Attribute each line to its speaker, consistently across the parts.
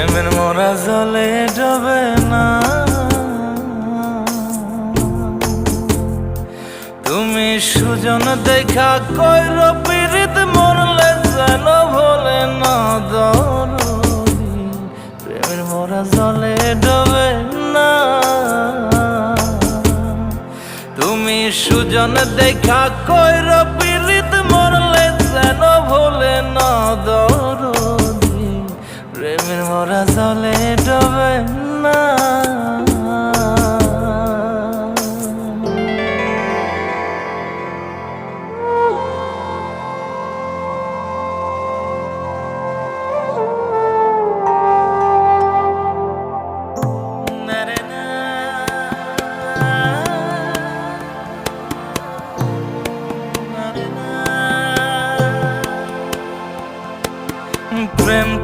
Speaker 1: প্রেমের মোরা জলে ডবে না। তুমি সুজন দেখা কইর, পীড়িত মরলে যেন ভোলে না দরদি প্রেমের মোরা জলে ডবে না। তুমি সুজন দেখা কইর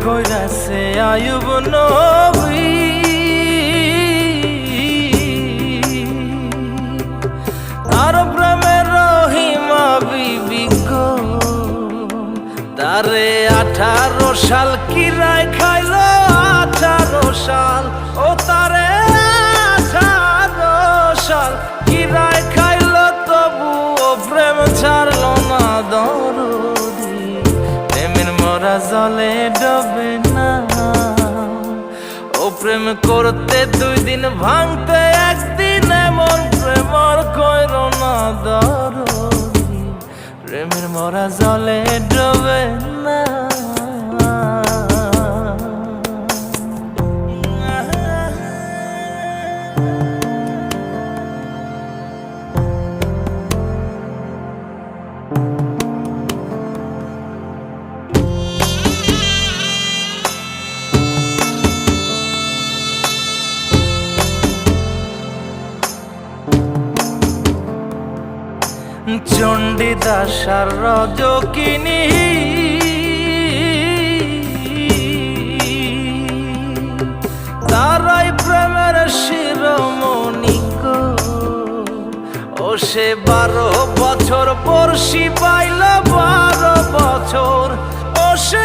Speaker 1: কইরাছে, আয়ুব নবী। আর প্রেমের রহিমা বিবি গো। তারে আঠারো সাল কিরায় খাইলো, আঠারো সাল। ও তারে আঠারো সাল কিরায় খাইলো তবু ও প্রেম ছাড়লো না দরদি। প্রেমের মরা জলে ডবে প্রেম করতে দুই দিন ভাঙতে একদিন এমন প্রেমর কইর না দর প্রেমের মরা জলে ডবে না চণ্ডীদাস রজকিনী। তারাই প্রেমের শিরমণিক ও সে বারো বছর পড়শি পাইল বারো বছর। ও সে